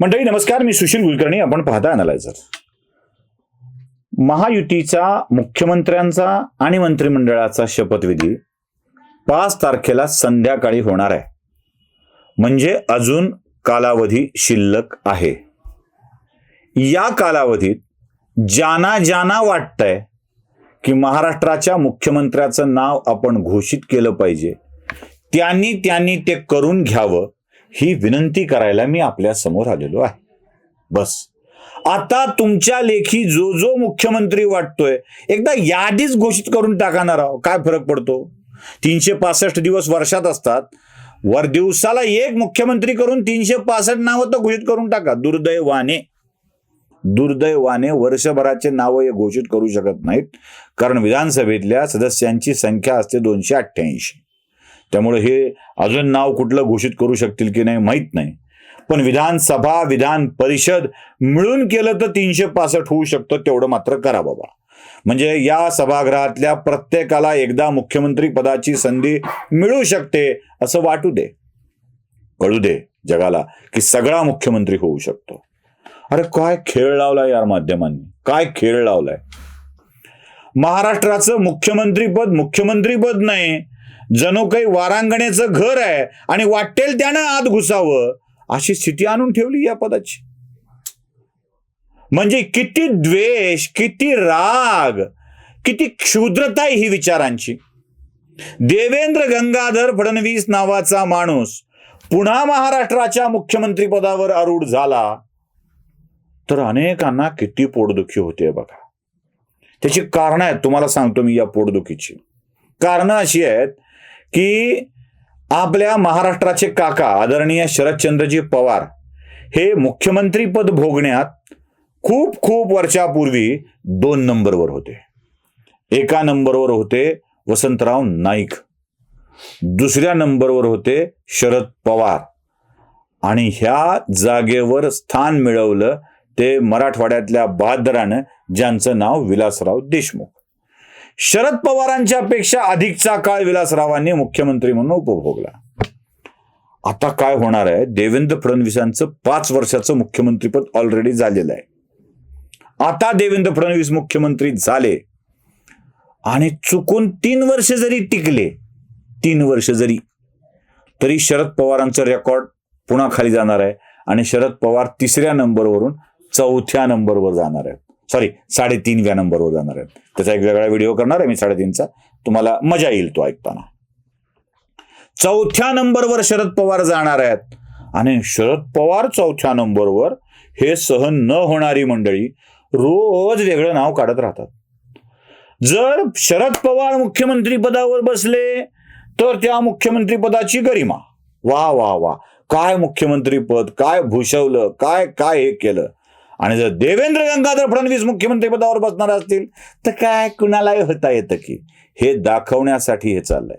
मंडळी नमस्कार. मी सुशील कुलकर्णी. आपण पाहता अनालायझर महायुतीचा मुख्यमंत्र्यांचा आणि मंत्रिमंडळाचा शपथविधी पाच तारखेला संध्याकाळी होणार आहे. म्हणजे अजून कालावधी शिल्लक आहे. या कालावधीत ज्यांना ज्यांना वाटतंय की महाराष्ट्राच्या मुख्यमंत्र्याचं नाव आपण घोषित केलं पाहिजे त्यांनी त्यांनी ते करून घ्यावं. ही विनंती करायला मी आपल्यासमोर आलेलो आहे. बस. आता तुमच्या लेखी जो जो मुख्यमंत्री वाटतोय एकदा यादीच घोषित करून टाकणार आहोत काय फरक पडतो? तीनशे पासष्ट दिवस वर्षात असतात. वर दिवसाला एक मुख्यमंत्री करून तीनशे पासष्ट नावं तर घोषित करून टाका. दुर्दैवाने. दुर्दैवाने वर्षभराचे नावं हे घोषित करू शकत नाहीत. कारण विधानसभेतल्या सदस्यांची संख्या असते दोनशे अठ्ठ्याऐंशी. त्यामुळे हे अजून नाव कुठलं घोषित करू शकतील की नाही माहीत नाही. पण विधानसभा विधान परिषद मिळून केलं तर तीनशे पासष्ट होऊ शकतं तेवढं मात्र करा बाबा. म्हणजे या सभागृहातल्या प्रत्येकाला एकदा मुख्यमंत्री पदाची संधी मिळू शकते असं वाटू दे. कळू दे जगाला की सगळा मुख्यमंत्री होऊ शकतो. अरे काय खेळ लावलाय यार माध्यमांनी काय खेळ लावलाय. महाराष्ट्राचं मुख्यमंत्रीपद मुख्यमंत्रीपद नाही जणू काही वारांगणेचं घर आहे आणि वाटेल त्यानं आत घुसावं अशी स्थिती आणून ठेवली या पदाची. म्हणजे किती द्वेष किती राग किती क्षुद्रता ही विचारांची. देवेंद्र गंगाधर फडणवीस नावाचा माणूस पुन्हा महाराष्ट्राच्या मुख्यमंत्री पदावर आरूढ झाला तर अनेकांना किती पोटदुखी होते बघा. त्याची कारण आहेत तुम्हाला सांगतो मी या पोटदुखीची. कारणं अशी आहेत की आपल्या महाराष्ट्राचे काका आदरणीय शरदचंद्रजी पवार हे मुख्यमंत्रीपद भोगण्यात खूप खूप वर्षापूर्वी दोन नंबरवर होते. एका नंबरवर होते वसंतराव नाईक. दुसऱ्या नंबरवर होते शरद पवार. आणि ह्या जागेवर स्थान मिळवलं ते मराठवाड्यातल्या बहादरानं ज्यांचं नाव विलासराव देशमुख. शरद पवारांच्या पेक्षा अधिकचा काळ विलासरावांनी मुख्यमंत्री म्हणून उपभोगला. आता काय होणार आहे? देवेंद्र फडणवीसांचं पाच वर्षाचं मुख्यमंत्रीपद ऑलरेडी झालेलं आहे. आता देवेंद्र फडणवीस मुख्यमंत्री झाले. आणि चुकून तीन वर्ष जरी टिकले तीन वर्ष जरी तरी शरद पवारांचं रेकॉर्ड पुन्हा खाली जाणार आहे. आणि शरद पवार तिसऱ्या नंबरवरून चौथ्या नंबरवर जाणार आहेत. सॉरी साडेतीन व्या नंबरवर जाणार आहेत. त्याचा एक वेगळा व्हिडिओ करणार आहे मी साडेतीनचा. तुम्हाला मजा येईल तो ऐकताना. चौथ्या नंबरवर शरद पवार जाणार आहेत. आणि शरद पवार चौथ्या नंबरवर हे सहन न होणारी मंडळी रोज वेगळं नाव काढत राहतात. जर शरद पवार मुख्यमंत्री पदावर बसले तर त्या मुख्यमंत्री पदाची गरिमा. वा वा वा. काय मुख्यमंत्री पद काय भूषवलं काय काय हे केलं? आणि जर देवेंद्र गंगाधर फडणवीस मुख्यमंत्री पदावर बसणार असतील तर काय कुणालाही होता येतं की? हे दाखवण्यासाठी हे चाललंय.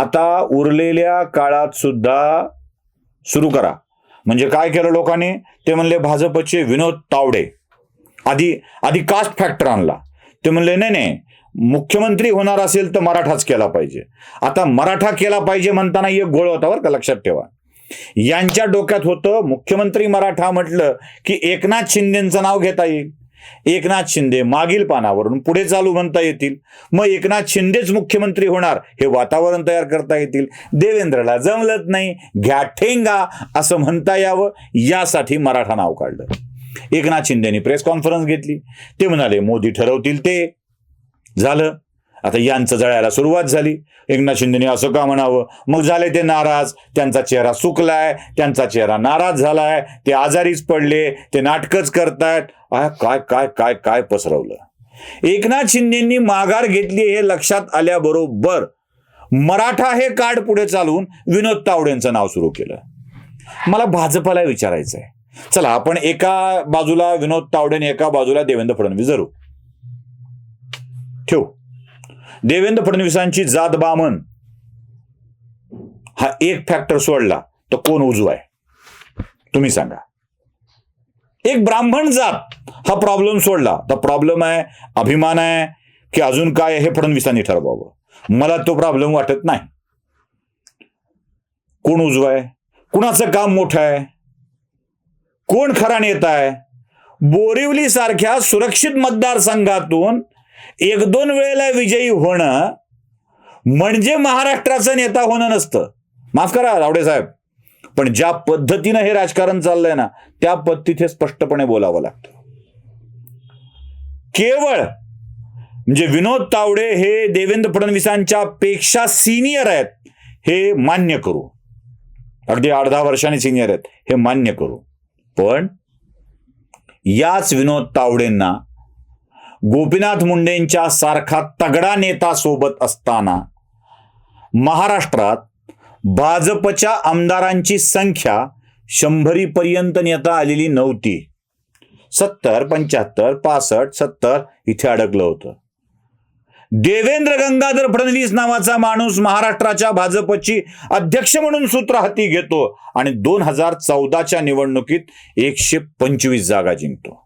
आता उरलेल्या काळात सुद्धा सुरू करा. म्हणजे काय केलं लोकांनी? ते म्हणले भाजपचे विनोद तावडे. आधी आधी कास्ट फॅक्टर आणला. ते म्हणले नाही नाही मुख्यमंत्री होणार असेल तर मराठाच केला पाहिजे. आता मराठा केला पाहिजे म्हणताना एक गोळ होता बरं का लक्षात ठेवा. यांच्या डोक्यात होतं मुख्यमंत्री मराठा म्हटलं की एकनाथ शिंदेचं नाव घेता येईल. एकनाथ शिंदे मागील पानावरून पुढे चालू म्हणता येतील. मग एकनाथ शिंदेच मुख्यमंत्री होणार हे वातावरण तयार करता येतील. देवेंद्रला जमलत नाही घ्या ठेंगा असं म्हणता यावं यासाठी मराठा नाव काढलं. एकनाथ शिंदेनी प्रेस कॉन्फरन्स घेतली. ते म्हणाले मोदी ठरवतील ते. झालं. आता यांचं जळायला सुरुवात झाली. एकनाथ शिंदेने असं का म्हणावं? मग झाले ते नाराज. त्यांचा चेहरा सुकलाय. त्यांचा चेहरा नाराज झालाय. ते आजारीच पडले. ते नाटकच करतायत. आ, काय काय काय काय पसरवलं? एकनाथ शिंदेंनी माघार घेतली हे लक्षात आल्याबरोबर मराठा हे कार्ड पुढे चालवून विनोद तावडेंचं नाव सुरू केलं. मला भाजपला विचारायचं आहे चला आपण एका बाजूला विनोद तावडे आणि एका बाजूला देवेंद्र फडणवीस धरू ठेवू. देवेंद्र फडणवीसांची जात बामन. हा एक फॅक्टर सोडला तर कोण उजवा आहे? तुम्ही सांगा. एक ब्राह्मण जात हा प्रॉब्लेम सोडला. तर प्रॉब्लेम आहे अभिमान आहे की अजून काय हे फडणवीसांनी ठरवावं. मला तो प्रॉब्लेम वाटत नाही. कोण उजवा आहे? कुणाचं काम मोठं आहे? कोण खरा नेता आहे? बोरिवली सारख्या सुरक्षित मतदारसंघातून एक दोन वेळेला विजयी होणं म्हणजे महाराष्ट्राचा नेता होणं नसतं. माफ करा रावडे साहेब. पण ज्या पद्धतीनं हे राजकारण चाललंय ना त्या पद्धतीत स्पष्टपणे बोलावं लागतं. केवळ म्हणजे विनोद तावडे हे देवेंद्र फडणवीसांच्या पेक्षा सिनियर आहेत हे मान्य करू. अगदी आठ दहा वर्षांनी सिनियर आहेत हे मान्य करू. पण याच विनोद तावडेंना गोपीनाथ मुंडेंच्या सारखा तगडा नेता सोबत असताना महाराष्ट्रात भाजपच्या आमदारांची संख्या शंभरीपर्यंत नेता आलेली नव्हती. सत्तर पंच्याहत्तर पासष्ट सत्तर इथे अडकलं होतं. देवेंद्र गंगाधर फडणवीस नावाचा माणूस महाराष्ट्राच्या भाजपची अध्यक्ष म्हणून सूत्र हाती घेतो आणि दोन हजार चौदाच्या निवडणुकीत एकशे पंचवीस जागा जिंकतो.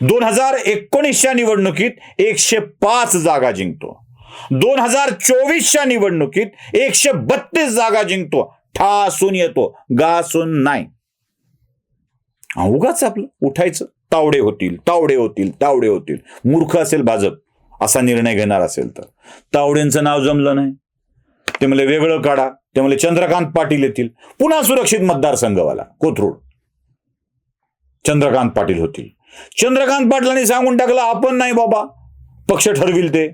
दोन हजार एकोणीसच्या निवडणुकीत एकशे पाच जागा जिंकतो. दोन हजार चोवीसच्या निवडणुकीत एकशे बत्तीस जागा जिंकतो. ठासून येतो. गासून नाही. उगाच आपलं उठायचं. तावडे होतील तावडे होतील तावडे होतील. मूर्ख असेल भाजप असा निर्णय घेणार असेल तर. तावडेंचं नाव जमलं नाही. ते म्हणले वेगळं काढा. ते म्हणले चंद्रकांत पाटील येतील. पुन्हा सुरक्षित मतदारसंघवाला कोथरूड. चंद्रकांत पाटील होतील. चंद्रकांत पाटलांनी सांगून टाकलं आपण नाही बाबा. पक्ष ठरविल ते.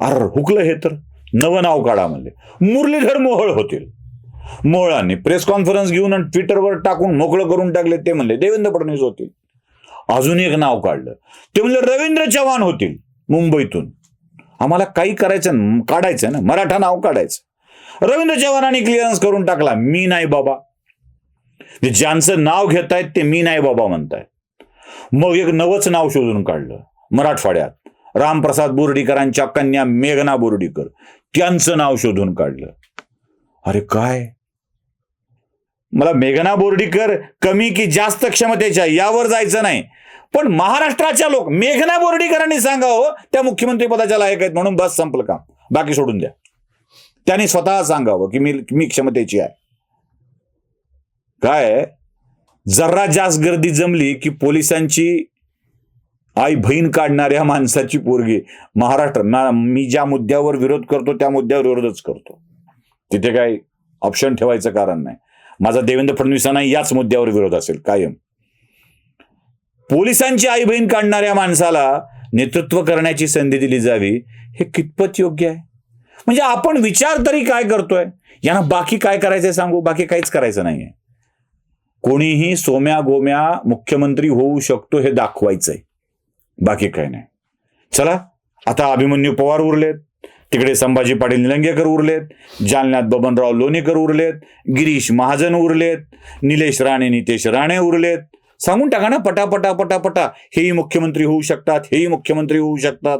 अर हुकलं हे तर. नवं नाव काढा म्हणले. मुरलीधर मोहळ होतील. मोहळांनी प्रेस कॉन्फरन्स घेऊन आणि ट्विटरवर टाकून मोकळं करून टाकले ते म्हणले देवेंद्र फडणवीस होतील. अजून एक नाव काढलं. ते म्हणले रवींद्र चव्हाण होतील मुंबईतून. आम्हाला काही करायचं काढायचं ना मराठा नाव काढायचं. रवींद्र चव्हाणांनी क्लिअरन्स करून टाकला मी नाही बाबा. ज्यांचं नाव घेतायत ते मी नाही बाबा म्हणतायत. मग एक नवच नाव शोधून काढलं मराठवाड्यात. रामप्रसाद बोर्डीकरांच्या कन्या मेघना बोर्डीकर. त्यांचं नाव शोधून काढलं. अरे काय? मला मेघना बोर्डीकर कमी की जास्त क्षमतेच्या यावर जायचं नाही. पण महाराष्ट्राच्या लोक मेघना बोर्डीकरांनी सांगावं त्या मुख्यमंत्री पदाच्या लायक आहेत म्हणून बस संपलं काम. बाकी सोडून द्या. त्यांनी स्वतः सांगावं की मी मी क्षमतेची आहे. काय? जरा जास्त गर्दी जमली की पोलिसांची आई बहीण काढणाऱ्या माणसाची पोरगी महाराष्ट्र ना मी ज्या मुद्द्यावर विरोध करतो त्या मुद्द्यावर विरोधच करतो. तिथे काय ऑप्शन ठेवायचं कारण नाही. माझा देवेंद्र फडणवीसांना याच मुद्द्यावर विरोध असेल कायम. पोलिसांची आई बहीण काढणाऱ्या माणसाला नेतृत्व करण्याची संधी दिली जावी हे कितपत योग्य आहे? म्हणजे आपण विचार तरी काय करतोय? यांना बाकी काय करायचंय सांगू? बाकी काहीच करायचं नाहीये. कोणीही सोम्या गोम्या मुख्यमंत्री होऊ शकतो हे दाखवायचंय. बाकी काही नाही. चला आता अभिमन्यू पवार उरलेत तिकडे संभाजी पाटील निलंगेकर उरलेत जालन्यात बबनराव लोणीकर उरलेत गिरीश महाजन उरलेत निलेश राणे नितेश राणे उरलेत. सांगून टाका ना पटापटा पटापटा. हेही मुख्यमंत्री होऊ शकतात हेही मुख्यमंत्री होऊ शकतात.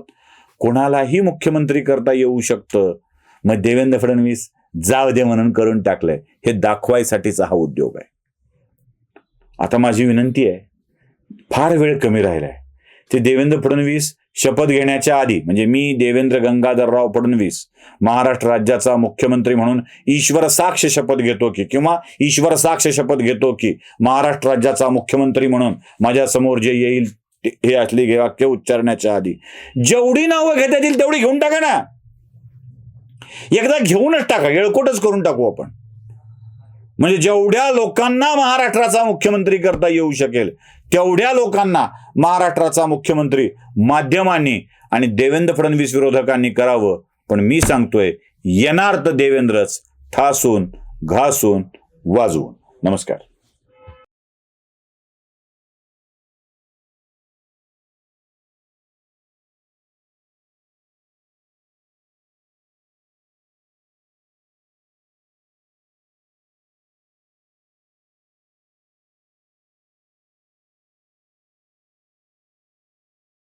कोणालाही मुख्यमंत्री करता येऊ शकतं. मग देवेंद्र फडणवीस जाव दे म्हणून करून टाकलंय. हे दाखवायसाठीचा हा उद्योग आहे. आता माझी विनंती आहे फार वेळ कमी राहिला आहे ते देवेंद्र फडणवीस शपथ घेण्याच्या आधी म्हणजे मी देवेंद्र गंगाधरराव फडणवीस महाराष्ट्र राज्याचा मुख्यमंत्री म्हणून ईश्वर साक्ष शपथ घेतो की किंवा ईश्वर साक्ष शपथ घेतो की महाराष्ट्र राज्याचा मुख्यमंत्री म्हणून माझ्यासमोर जे येईल ते- हे असले घे- वाक्य उच्चारण्याच्या आधी जेवढी नावं घेता येतील तेवढी घेऊन टाका ना. एकदा घेऊनच टाका येळकोटच करून टाकू आपण. म्हणजे जेवढ्या लोकांना महाराष्ट्राचा मुख्यमंत्री करता येऊ शकेल तेवढ्या लोकांना महाराष्ट्राचा मुख्यमंत्री माध्यमांनी आणि देवेंद्र फडणवीस विरोधकांनी करावं. पण मी सांगतोय येणार तर देवेंद्रच ठासून घासून वाजवून. नमस्कार.